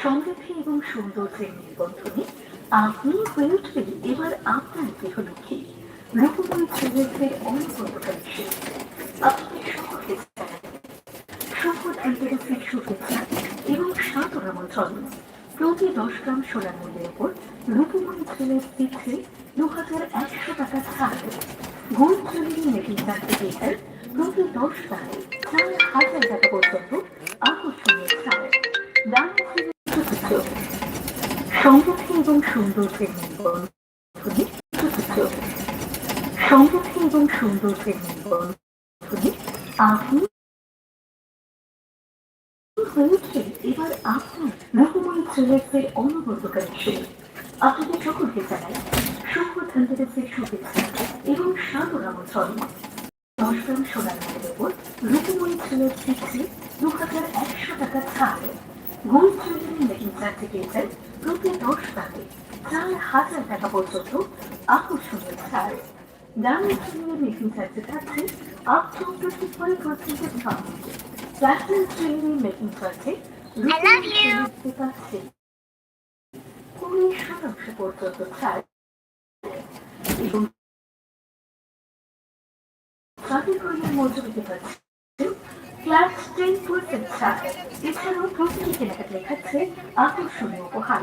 সমৃদ্ধি এবং সৌন্দর্যের নির্বন্ধনে আপনি হয়ে উঠবেন। এবার আপনার গৃহলক্ষ্মী রূপময় ছেলেদের অনবরতকারী শিল্পী আপনাদের সকলকে সকল অ্যান্টারাসের শুভেচ্ছা এবং সাদর আমন্ত্রণ প্রতি দশ গ্রাম সোনার মূল্যের উপর রূপমণি ছেলের দিচ্ছে দু হাজার একশো টাকা ছাড় গোল্ড জুয়েলারি মেকিং সার্টিফিকেট প্রতি দশ টাকায় চার হাজার টাকা পর্যন্ত আকর্ষণীয় ছাড়। দাম সমৃদ্ধি এবং সৌন্দর্যের আপনি হয়েছে এবার আপনার রকমই ছেলেদের অনবরতকারী সেই আপনাদের সকলকে জানাই শুভ ধনতেরাসের শুভেচ্ছা এবং সাদর আমন্ত্রণ। দশ গ্রাম সোনার মালের ওপর রূপময়ী ছেলের দিচ্ছে দু হাজার একশো টাকা ছাড়। গোল্ড জুয়েলারি মেকিং সার্টিফিকেটের প্রতি দশ টাকায় চার হাজার টাকা পর্যন্ত আকর্ষণীয় ছাড়। দামি জুয়েলারি মেকিং চার্জে থাকছে up to twenty five percent discount platinum jewellery making চার্জে I love পাচ্ছে কুড়ি শতাংশ পর্যন্ত ছাড়। এবং কর্মীর মজুরিতে পাচ্ছে ফ্ল্যাট টেন পার্সেন্ট ছাড় এছাড়াও প্রতিটি কেনাকাটায় থাকছে আকর্ষণীয় উপহার।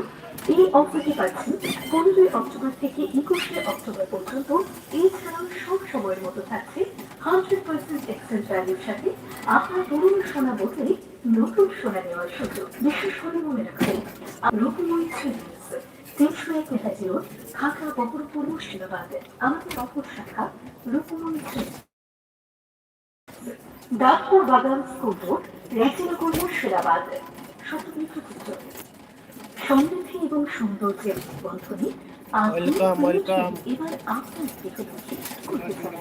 এই অফারটি পাচ্ছেন পনেরোই অক্টোবর থেকে একুশে অক্টোবর পর্যন্ত। এছাড়াও সব সময়ের মতো থাকছে হান্ড্রেড পার্সেন্ট এক্সচেঞ্জ ভ্যালুর সাথে আপনার পুরনো সোনা বদলে নতুন সোনা নেওয়ার সুযোগ। বিশেষ করে মনে রাখবেন রূপময়ী ট্রেডার্স তিনশো এক নেতাজি রোড খাগড়া বহরমপুর মুর্শিদাবাদ। আমাদের অপর শাখা রূপময়ী ট্রেডার্স দাঁতপুর বাগান স্কুল রোড রেচিনগর মুর্শিদাবাদ শতবিধ সমৃদ্ধি এবং সৌন্দর্যের বন্ধনে. এবার আপনার গৃহলক্ষ্মী করতে চান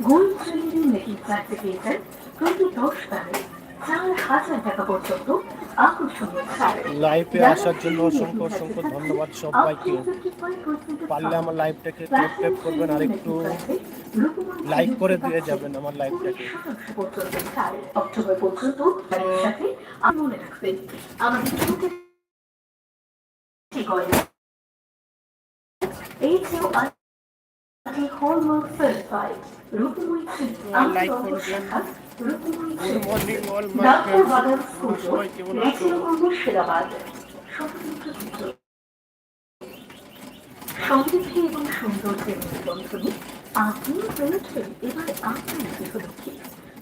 গোল্ড জুয়েলারি মেকিং সার্টিফিকেট প্রতি দশ টাকায় চার হাজার টাকা পর্যন্ত আকর্ষণীয় লাইভে আসার জন্য অসংখ্য অসংখ্য ধন্যবাদ সবাইকে। পারলে আমার লাইভটাকে ট্যাপ ট্যাপ করবেন আর একটু লাইক করে দিয়ে যাবেন আমার লাইভটাকে অক্টোবর পর্যন্ত সাথে মনে রাখবেন। আমাদের চোখের এই যে সমৃদ্ধি এবং সৌন্দর্যের নিবন্ধনে আপনি হয়ে উঠবেন এবার আপনার গৃহলক্ষ্মী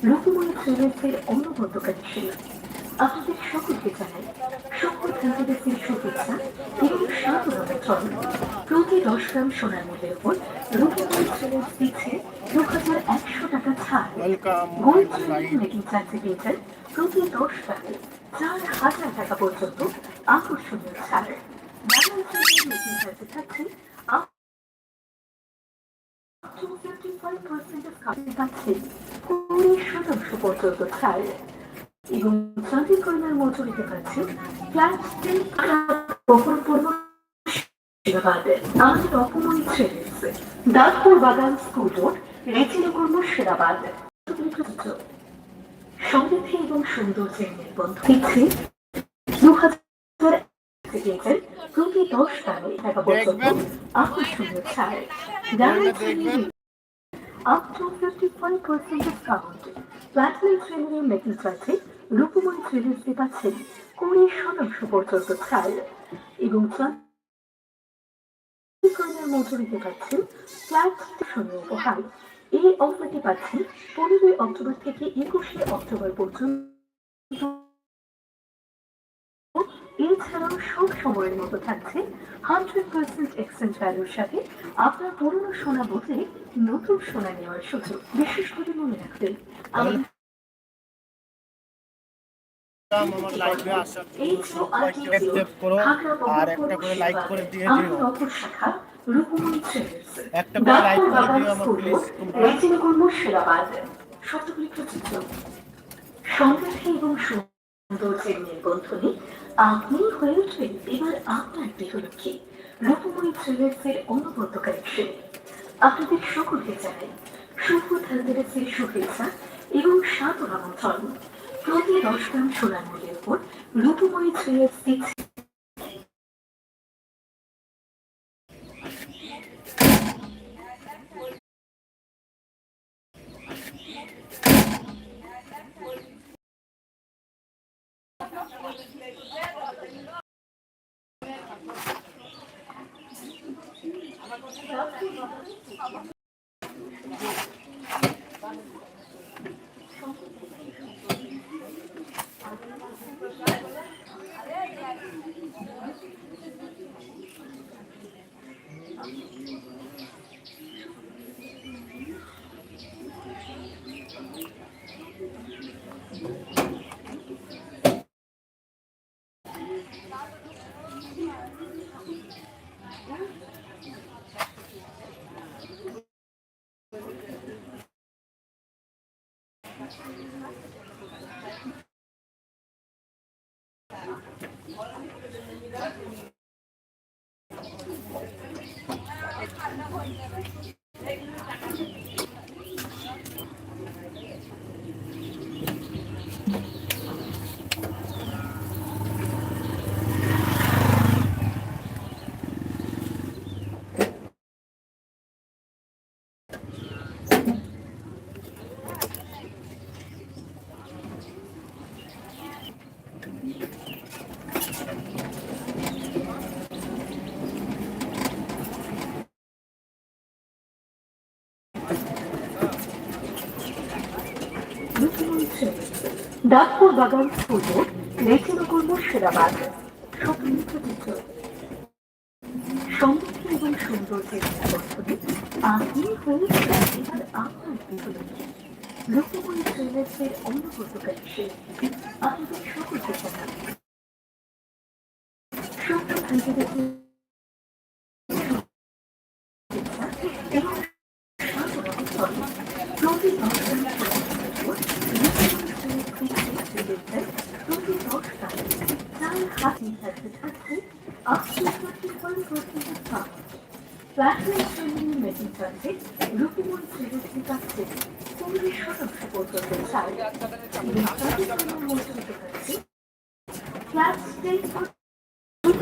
রূপময় ট্রেলার্সের অন্নবদ্ধকারী শিল্প আপনাদের সকলকে জানাই সকল ধনতেরাসের শুভেচ্ছা এবং সাদর আমন্ত্রণ প্রতি দশ গ্রাম সোনার মূল্যের উপর রূপময় ট্রেলার্স দিচ্ছে দু হাজার একশো টাকা ছাড়। গোল্ড জুয়েলারি মেকিং সার্টিফিকেট প্রতি দশ টাকায় চার হাজার টাকা পর্যন্ত আকর্ষণীয় ছাড়। ডায়মন্ড জুয়েলারি মেকিং চার্জে থাকছে কুড়ি শতাংশ পর্যন্ত ছাড়। এবং চাঁদি কন্যার মজুরিতে পাচ্ছে ফ্ল্যাট টেন মুর্শিদাবাদ আমাদের Apomoy traders Datpur Bagan school road Rechinagar Murshidabad সমৃদ্ধি এবং সৌন্দর্যের নির্বন্ধ। দিচ্ছে দু হাজার প্রতি দশ টাকায় টাকা পর্যন্ত আকর্ষণীয় ছাড়। মেকিং চার্জে রূপময় পাচ্ছেন কুড়ি শতাংশ পর্যন্ত ছাড়। এবং চাঁদের মজুরিতে পাচ্ছেন ফ্ল্যাট শূন্য উপহার। এই অফারটি পাচ্ছেন পনেরোই অক্টোবর থেকে একুশে অক্টোবর পর্যন্ত। এছাড়াও সব সময়ের মতো থাকছে হান্ড্রেড পার্সেন্ট এক্সচেঞ্জ ভ্যালুর সাথে আপনার পুরনো সোনা বদলে নতুন সোনা নেওয়ার সুযোগ। বিশেষ করে মনে রাখবেন আমাদের আমার লাইভে আসার জন্য আর একটা করে লাইক করে দিয়ে দিও। একটা করে লাইক করে দিও আমার প্লিজ রেচিনগর মুর্শিদাবাদ শতগুলি প্রচিত্র সমৃদ্ধি এবং সৌন্দর্যের নির্বন্ধনে আপনি হয়ে উঠবেন এবার আপনার গৃহলক্ষ্মী রূপময়ী ট্রেলার্সের অনবদ্য কালেকশন আপনাদের সকলকে জানাই শুভ ধনতেরাসের শুভেচ্ছা এবং সাতরা মন্থন প্রতি দশ গ্রাম সোনার মূল্যের উপর রূপময়ী সিক্স ডাকপুর বাগান পূর্ব রেচিনগর মুর্শিদাবাদ স্বপ্নিত চিত্র সমৃদ্ধি এবং সৌন্দর্যের বর্তনে আপনি হয়ে সত্য থেকে এবং প্রতি দর্শন প্রতি দশ টাকা চার হাতি থাকতে থাকতে আশি ফল প্রতিটা পাক প্লাটিনাম শ্রেণির মেটিং চার্জে রূপমন শ্রেণির কাছে চল্লিশ শতাংশ পর্যন্ত ছাড় এবং প্লাটিনামের মধ্যে কাছে ফ্ল্যাট স্টেট প্রতিটি গয়না আমার ছেলের আমাদের অপর শাখা রূপমন ডাক্তার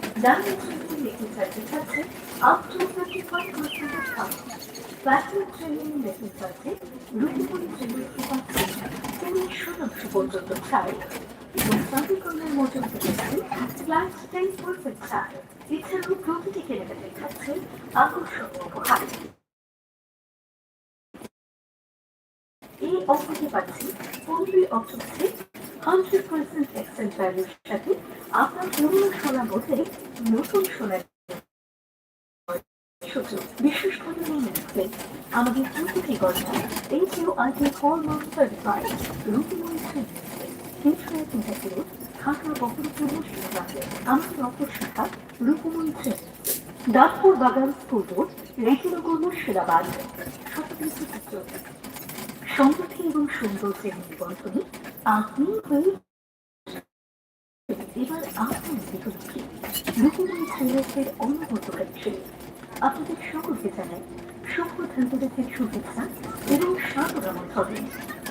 চার্জে থাকছে up to thirty five percent ছাড় প্লাটিনাম শ্রেণির মেকিং চার্জে রূপমণি শ্রেণির পাচ্ছে চল্লিশ শতাংশ পর্যন্ত ছাড় এবং সাবিকর্মের মজুর পেয়েছে ফ্ল্যাট টেন পার্সেন্ট ছাড় এছাড়াও প্রতিটি কেনাকাটা থাকছে আকর্ষণীয় উপহার এই অফারে পাচ্ছি পনেরোই অক্টোবরে হান্ড্রেড পার্সেন্ট এক্সচেঞ্জ সাথে আপনার পুরনো সোনা বদলে নতুন সোনার সুযোগ বিশেষভাবে মনে রাখবেন আমাদের প্রতিটি গণনা এই কেউ আগে কল মার্ক সার্টিফাইড রুটিময় তিনশো এক মিটার ঢাকা বহরমপুর মুর্শিদাবাদে আমাদের অপর শাখা রূপময় ট্রেন ডাকপুর বাগান স্কুল রোড রেজিনগর মুর্শিদাবাদ। চিত্র সমৃদ্ধি এবং সৌন্দর্যের নিবন্ধনে আপনি হয়ে এবার আপনার বিকল্পী রূপময় ট্রেলার্সের অন্নবর্তকারী শিল্প আপনাদের সকলকে জানাই শুভ ধনতেরাসের শুভেচ্ছা এবং স্বাগত আমন্ত্রণ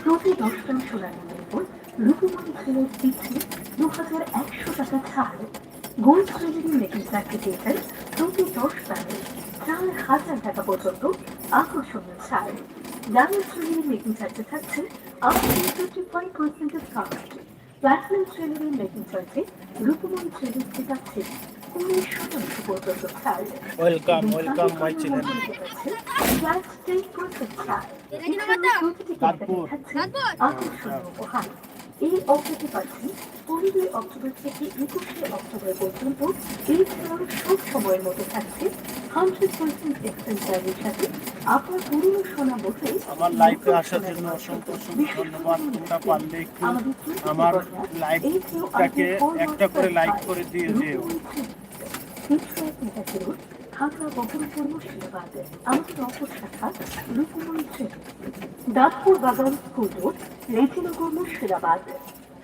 প্রতি দশ গ্রাম সোনার মূল্যের উপর রূপমণি ছেলের পিছিয়ে দু হাজার একশো টাকা ছাড়। গোল্ড জুয়েলারি মেকিং সার্টিফিকেটের প্রতি দশ গ্রামে চার হাজার টাকা পর্যন্ত আকর্ষণীয় ছাড়। ডায়মন্ড জুয়েলারি মেকিং চার্জে থাকছে up to fifty five percent discount platinum jewellery making চার্জে রূপমণি জুয়েলারিতে পাচ্ছে উনিশ শতাংশ পর্যন্ত ছাড় ওয়েলকাম ওয়েলকাম মাই চ্যানেল আকর্ষণীয় উপহার এই অফারটি পাচ্ছেন পনেরোই অক্টোবর থেকে একুশে অক্টোবর পর্যন্ত এছাড়াও সব সময়ের মধ্যে থাকছে হান্ড্রেড পার্সেন্ট এক্সেল চার্জের সাথে। আপনার পুরনো সোনা বসে আমার লাইফে আসার জন্য অসংখ্য অসংখ্য ধন্যবাদ। তোমরা পারলে একটু আমার লাইফটাকে একটা করে লাইক করে দিয়ে যেও। ঢাকা বহরমপুর মুর্শিদাবাদ আমাদের অপর শাখা রূপমণি ট্রেন দাঁতপুর বাগান স্কুল রোড রেজিনগর মুর্শিদাবাদ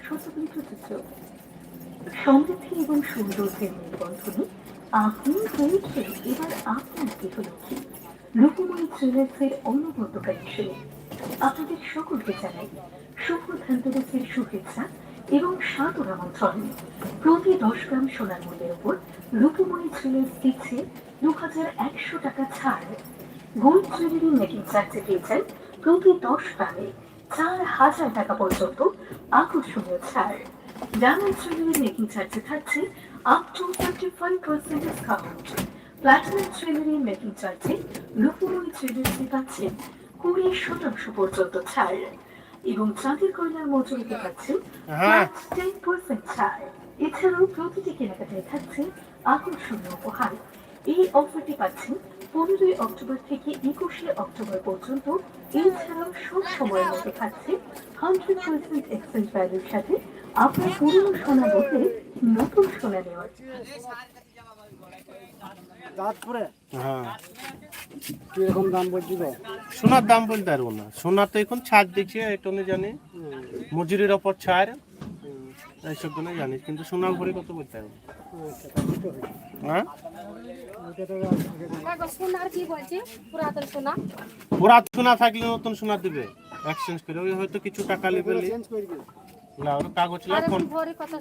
শতকৃত চিত্র সমৃদ্ধি এবং সৌন্দর্যের নির্বন্ধনে আপনি হয়েছে এবার আপনার গৃহলক্ষ্মী রূপমণি ট্রেলার্সের অনবদ্যকারী শ্রেণি আপনাদের সকলকে জানাই শুভ ধনতেরাসের শুভেচ্ছা এবং সাদর আমন্ত্রণ। প্রতি দশ গ্রাম সোনার মূল্যের উপর রূপমণি ট্রেলার্স দিচ্ছে দু হাজার একশো টাকা ছাড়। গোল্ড জুয়েলারি মেকিং চার্জে পেয়েছেন প্রতি দশ গ্রামে চার হাজার টাকা পর্যন্ত আকর্ষণীয় ছাড়। ডায়মন্ড জুয়েলারি মেকিং চার্জে থাকছে up to thirty five percent discount platinum jewellery making চার্জে রূপমণি জুয়েলার্সে পাচ্ছেন কুড়ি শতাংশ পর্যন্ত ছাড়। এবং চাঁদের কয়লার মজুরিতে পাচ্ছেন। টেন পার্সেন্ট ছাড়। এছাড়াও প্রতিটি কেনাকাটায় থাকছে আকর্ষণীয় উপহার। এই অফারটি পাচ্ছেন পনেরোই অক্টোবর থেকে একুশে অক্টোবর পর্যন্ত এছাড়াও সব সময়ের মধ্যে থাকছে হান্ড্রেড পার্সেন্ট এক্সচেঞ্জ ভ্যালুর সাথে আপনার পুরনো সোনা বদলে নতুন সোনা নেওয়ার। তারপরে হ্যাঁ। কীরকম দাম বলছি তো? সোনার দাম বলতে পারব না। সোনা তো এখন ছাড় দিচ্ছে এটা জানি মজুরির ওপর ছাড়। এইসবগুলো জানি কিন্তু সোনা ভরি কত বলতে। আচ্ছা, আছে। হ্যাঁ সোনার পুরাত সোনা? থাকলে নতুন সোনা দিবে এক্সচেঞ্জ করে। ওই হয়তো কিছু টাকা নেবে লি। চেঞ্জ না ওর কাগজ না ফোন কত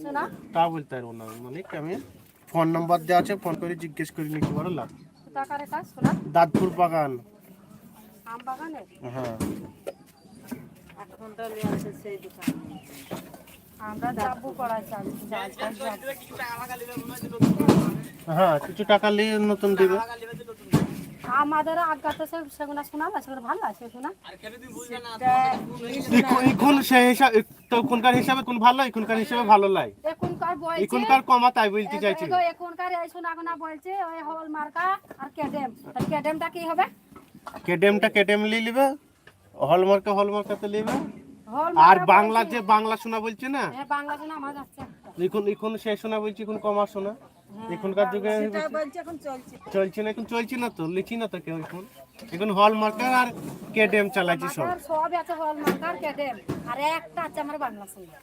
তা বলতে পারব না মানে আমি ফোন নাম্বার দেওয়া আছে ফোন করে জিজ্ঞেস করে নিতে পারো লাভ। টাকার এটা সোনা? দাঁতপুর বাগান। আম বাগানে হ্যাঁ। আমরা যাব করা চাল। হ্যাঁ কিছু টাকা নিয়ে নতুন দিবে। আমাদের আগাতে সে সেগুলো শোনা না সেগুলো ভালো আছে শোনা এখন- এখন সেই হিসাবে তো এখনকার হিসাবে কোন ভালো এখনকার হিসাবে ভালো লাই। এখনকার বলছে? এখনকার কমা তাই বলতে চাইছি এখনকার এই সোনা গোনা বলছে ওই হল মার্কা আর কেডেম। তাহলে কেডেমটা কি হবে? কেডেমটা কেডেম নিয়ে নিবে হলমার্কে হলমার্কাতে নিবে। হল আর বাংলা যে বাংলা শোনা বলছে না? হ্যাঁ এখন এখন সেই শোনা বলছি এখন কমা শোনা। এখনকার যুগে চলছে। না এখন চলছে না তো লিখি না তো কেউ এখন। এখন হলমার্কার আর কেডেম চালাচ্ছি সব। আমার সব আছে হল মার্কা আর কেডেম। আর একটা আছে আমার বাংলা সোনা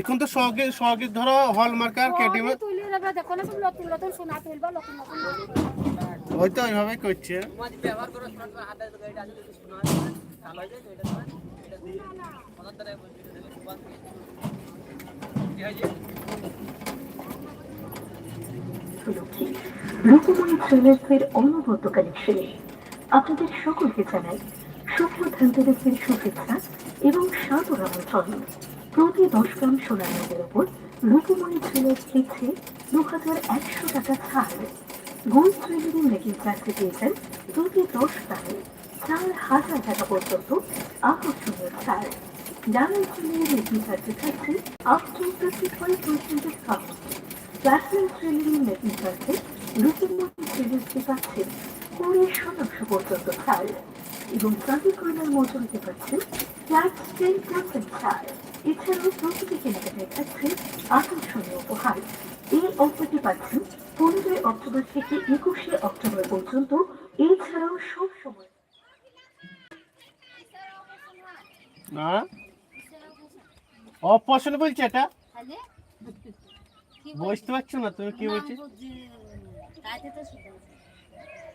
এখন তো সঙ্গে সঙ্গে ধরো সবই তুলে নেবে দেখো না সব নতুন নতুন সোনা তুলবা নতুন নতুন ওই তো ওইভাবে করছে। উপলক্ষে রূপমণি ট্রেলার্সের অনবদ্য কালেকশনে আপনাদের সকলকে জানাই শুভ ধনতেরাসের শুভেচ্ছা এবং সাদর প্রতি দশ গ্রাম সোনার মূল্যের ওপর রূপমণি ট্রেলার্স দিচ্ছে দু হাজার একশো টাকা ছাড়। গোল্ড জুয়েলারি মেকিং চার্জে পেয়েছেন প্রতি দশ গ্রামে। চার হাজার টাকা পর্যন্ত আকর্ষণীয় ছাড় ডায়মন্ড জুয়েলারি মেকিং চার্জে থাকছে up to fifty five percent discount platinum jewellery making চার্জে রূপমণি জুয়েলার্সে পাচ্ছেন কুড়ি শতাংশ পর্যন্ত ছাড় এবং চাঁদি কয়লার মজুরিতে পাচ্ছেন ফ্ল্যাট টেন পার্সেন্ট ছাড় এছাড়াও প্রতিটি কেনাকাটায় থাকছে আকর্ষণীয় উপহার এই অফারটি পাচ্ছেন পনেরোই অক্টোবর থেকে একুশে অক্টোবর পর্যন্ত এছাড়াও সব সময় না অপশন বলছে এটা? বুঝতে পারছ না তুমি কি বলছো?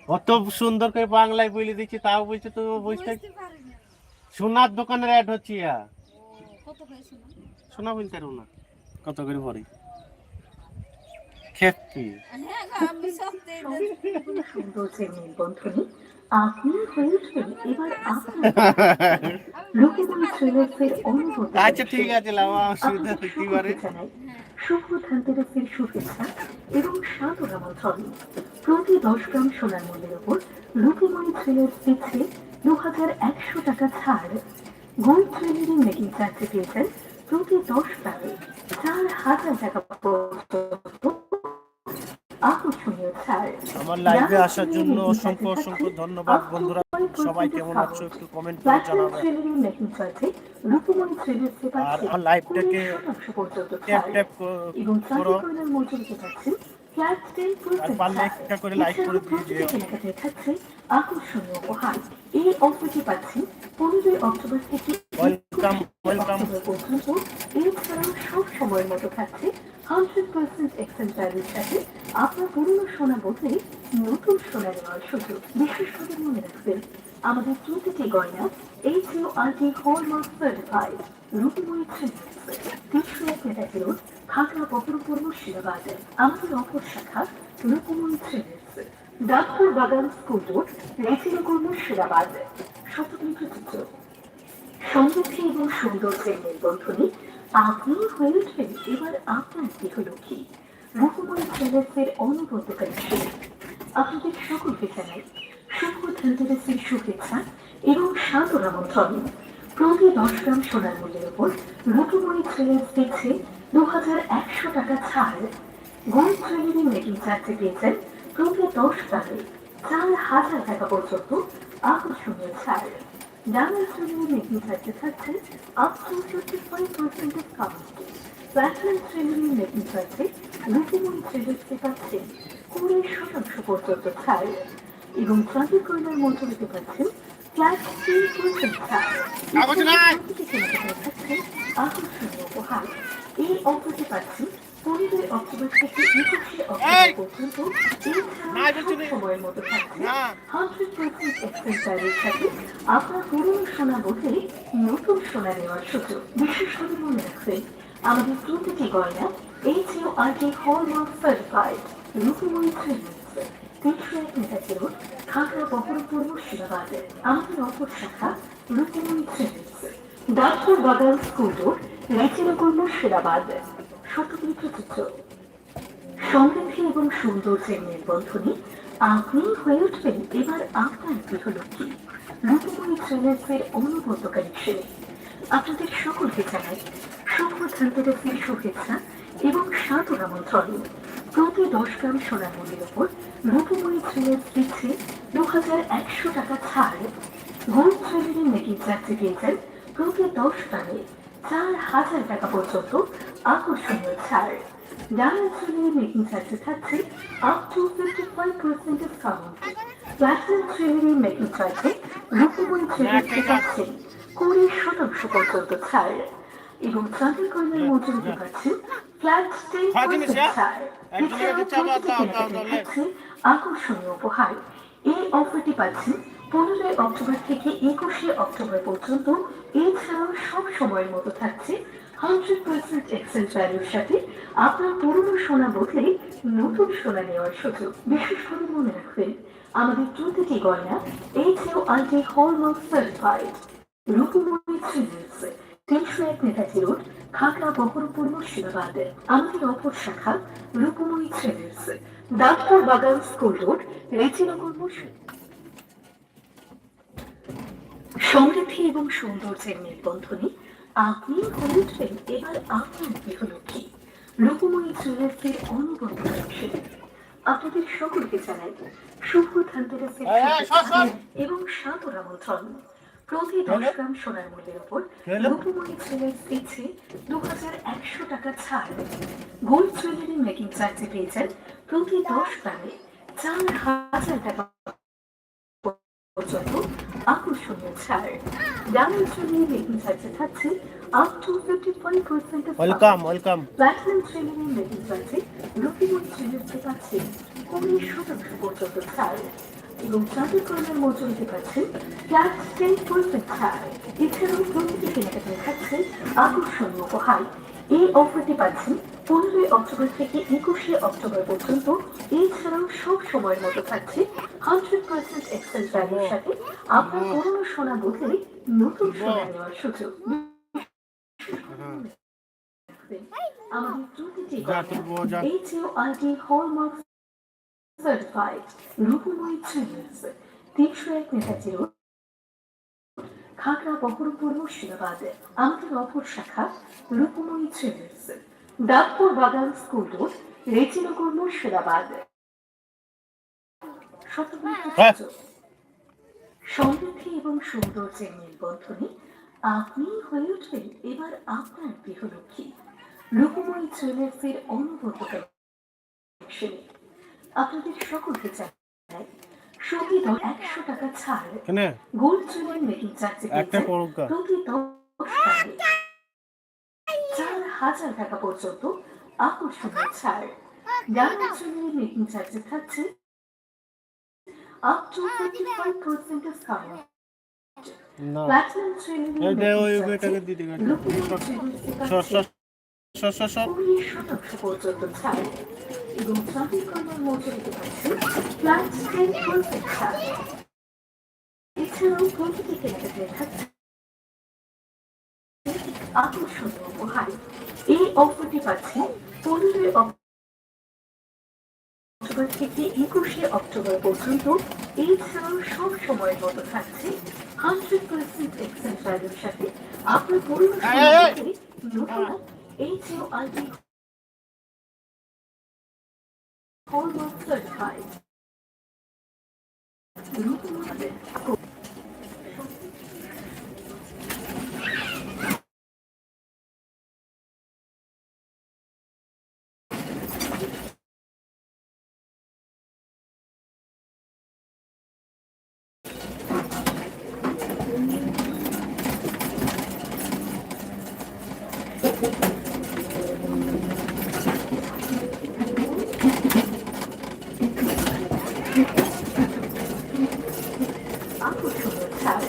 অত সুন্দর করে বাংলায় বলে দিচ্ছি তাও বলছে তুমি বুঝতে সোনার দোকানের অ্যাড হচ্ছে ইয়া। সোনা? বলতে পারব না। কত করে ভরি? খেপি হয়ে আপনার রূপমণি ট্রেলার্সের অনুভূতি আচ্ছা ঠিক আছে অসুবিধা পারে শুভ ধনতেরাসের শুভেচ্ছা এবং সাদর আমন্ত্রণ প্রতি দশ গ্রাম সোনার মূল্যের ওপর রূপমণি ট্রেলার্স দিচ্ছে দু হাজার একশো টাকা ছাড়। গোল্ড জুয়েলারি মেকিং পেয়েছেন প্রতি দশ গ্রামে চার হাজার টাকা পর্যন্ত আকর্ষণীয় ছাড় আমার লাইভে আসার জন্য অসংখ্য অসংখ্য ধন্যবাদ বন্ধুরা। সবাই কেমন আছো একটু কমেন্ট করে প্লাটিনাম জানাবে জুয়েলারি মেকিং চার্জে রূপমণি জুয়েলার্সে আর আমার লাইভটাকে ট্যাপ ট্যাপ করো। চাঁদিকরণের মজুরিতে পাচ্ছেন ফ্ল্যাট টেন আর পারলে একটা করে লাইক করে দিয়ে যেও। থাকছে। আকর্ষণীয় উপহার। এই অফারটি পাচ্ছেন পনেরোই অক্টোবর থেকে ওয়েলকাম ওয়েলকাম পর্যন্ত। এছাড়াও সব সময়ের মতো থাকছে হান্ড্রেড পার্সেন্ট এক্সচেঞ্জ ভ্যালুর সাথে। আপনার পুরনো সোনা বদলে নতুন সোনা নেওয়ার সুযোগ বিশেষ করে মনে রাখবেন। আমাদের প্রতিটি গয়না H U R T hallmark তিনশো এক আমাদের অপর শাখা রূপময়ী ডাক্তার বাগান স্কুল রোড রেচিনগর মুর্শিদাবাদ শতকৃত সমৃদ্ধি এবং সৌন্দর্যের আপনি হয়ে উঠবেন। এবার আপনার গৃহলক্ষ্মী। রূপমণি ট্রেলার্সের অনবদ্যকারী আপনাদের সকলকে জানাই শুভ ধনতেরাসের শুভেচ্ছা এবং সাদর আমন্ত্রণ প্রতি দশ গ্রাম সোনার মূল্যের উপর রূপমণি ট্রেলার্স দিচ্ছে দু হাজার একশো টাকা ছাড়। গোল্ড জুয়েলারি মেকিং চার্জে পেয়েছেন প্রতি দশ গ্রামে চার হাজার টাকা পর্যন্ত আকর্ষণীয় ছাড়। ডায়মন্ড জুয়েলারি মেকিং চার্জে থাকছে up to fifty five percent jewellery making চার্জে রূপমণি জুয়েলার্সে পাচ্ছেন কুড়ি শতাংশ পর্যন্ত ছাড় এবং চাঁদি কয়লার পাচ্ছেন পার্সেন্ট ছাড় প্রতিটি কেনাকাটায় থাকছে আকর্ষণীয় উপহার। এই অফারটি পাচ্ছেন পনেরোই অক্টোবর থেকে একুশে অক্টোবর পর্যন্ত সব সময়ের মতো থাকছে। হান্ড্রেড পার্সেন্ট ভ্যালুর সাথে আপনার পুরনো সোনা বদলে নতুন সোনা নেওয়ার সুযোগ। বিশেষ করে মনে রাখবেন আমাদের প্রতিটি গয়না H U R T hallmark certified Roopmayee আমাদের অপর শাখা রূপময়ী ডাক্তার বাগান স্কুল রোড শতকৃত চিত্র সমৃদ্ধি এবং সৌন্দর্যের নির্বন্ধনে আপনি হয়ে উঠবেন এবার আপনার গৃহলক্ষ্মী রূপমণি ট্রেলার্সের অনুবর্তকারী ছেলে আপনাদের সকলকে জানাই শুভ ধনতেরাসের শুভেচ্ছা এবং সাদর আমন্ত্রণ প্রতি দশ গ্রাম সোনার মূল্যের ওপর রূপমণি ট্রেলার্স দিচ্ছে দু হাজার একশো টাকা ছাড়। গোল্ড জুয়েলারি মেকিং চার্জে পেয়েছেন প্রতি দশ গ্রামে চার হাজার টাকা পর্যন্ত আকর্ষণীয় ছাড়। ডায়মন্ড জুয়েলারি মেকিং চার্জে থাকছে up to fifty five percent discount platinum jewellery making চার্জে রূপমণি জুয়েলার্সে পাচ্ছেন কুড়ি শতাংশ পর্যন্ত ছাড়। এবং ফ্ল্যাট টেন পার্সেন্ট ছাড় এছাড়াও প্রতিটি কেনাকাটায় থাকছে আকর্ষণীয় উপহার এই অফারটি পাচ্ছেন পনেরোই অক্টোবর থেকে একুশে অক্টোবর পর্যন্ত। এছাড়াও সব সময়ের মতো থাকছে হান্ড্রেড পার্সেন্ট এক্সেল ভ্যালুর সাথে। আপনার পুরনো সোনা বদলে নতুন সোনা নেওয়ার সুযোগ। বিশেষ করে মনে রাখবেন আমাদের প্রতিটি গয়না H U R T hallmark certified Rupmoni traders তিনশো এক নেতাজি রোড খাগড়া বহরমপুর মুর্শিদাবাদ আমাদের অপর শাখা রূপমণি ট্রেডার্স ডাক্তার বাগান স্কুল রোড মুর্শিদাবাদ। সমৃদ্ধি এবং সৌন্দর্যের নির্বন্ধনে আপনি হয়ে উঠবেন এবার আপনার গৃহলক্ষ্মী। রূপমণি জুয়েলার্সের ছিলেন আপনাদের সকলকে জানাই শুভ ধনতেরাসের এবং সাদর আমন্ত্রণ। প্রতি দশ গ্রাম সোনার মূল্যের উপর রূপমণি জুয়েলার্স দিচ্ছে দু হাজার একশো টাকা ছাড়। গোল্ড জুয়েলারি মেকিং চার্জে পেয়েছেন প্রতি দশ গ্রামে চার হাজার টাকা পর্যন্ত আকর্ষণীয় ছাড়। ডায়মন্ড জুয়েলারি মেকিং চার্জে থাকছে up to fifty five percent welcome welcome platinum jewellery making চার্জে রূপমণি জুয়েলার্সে পাচ্ছে কুড়ি শতাংশ পর্যন্ত ছাড়। এবং চাঁদের কর্মের মজুরিতে পাচ্ছেন পার্সেন্ট ছাড় এছাড়াও প্রতিটি কেনাকাটায় থাকছে আকর্ষণীয় উপহার। এই অফারটি পাচ্ছেন পনেরোই অক্টোবর থেকে একুশে অক্টোবর পর্যন্ত। এছাড়াও সব সময়ের মতো থাকছে হান্ড্রেড পার্সেন্ট এক্সেল ভ্যালুর সাথে। আপনার পুরনো সোনা বদলে নতুন সোনা নেওয়ার সুযোগ। আমাদের প্রতিটি যা করব, যা। H U R T hallmark certified Roopmayee traders তিনশো এক নেতাজি রোড খাগড়া বহরমপুর মুর্শিদাবাদ আমাদের অপর শাখা রূপময়ী জুয়েলার্স ডাকপুর বাগান স্কুল রোড রেজিনগর মুর্শিদাবাদ শতবর্ষ হ্যাঁ। সমৃদ্ধি এবং সৌন্দর্যের মেলবন্ধনে আপনি হয়ে উঠবেন এবার আপনার গৃহলক্ষ্মী রূপময়ী জুয়েলার্সের অনুভূত কালেকশনে আপনাদের সকলকে জানাই সংগীত একশো টাকা ছাড়। কেনে গোল্ড জুয়েলারি মেকিং চার্জে একটা পরকা প্রতি চার হাজার টাকা পর্যন্ত আকর্ষণীয় ছাড়। ডায়মন্ড জুয়েলারি মেকিং চার্জে থাকছে up to five percent discount পর্যন্ত ছাড়। এবং ট্রাফিক কর্মীর মজুরিতে পাচ্ছে ফ্ল্যাট টেন পার্সেন্ট ছাড় এছাড়াও প্রতিটি কেনাকাটায় থাকছে আকর্ষণীয় উপহার এই অফারটি পাচ্ছে পনেরোই অক্টোবর থেকে একুশে অক্টোবর পর্যন্ত এছাড়াও সব সময়ের মতো থাকছে হান্ড্রেড পার্সেন্ট ভ্যালুর সাথে আপনার পুরনো এই, এই, এই! সোনাকে নতুন H U ID hallmark certified Rupmandir আকর্ষণীয় ছাড়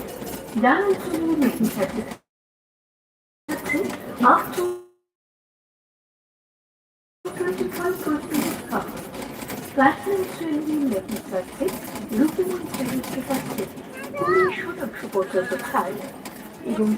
যারা জন্য মেকিং চার্জে up to twenty five percent discount platinum jewellery making চার্জে রূপমন জুয়েলারিতে পাচ্ছে কুড়ি শতাংশ পর্যন্ত ছাড় এবং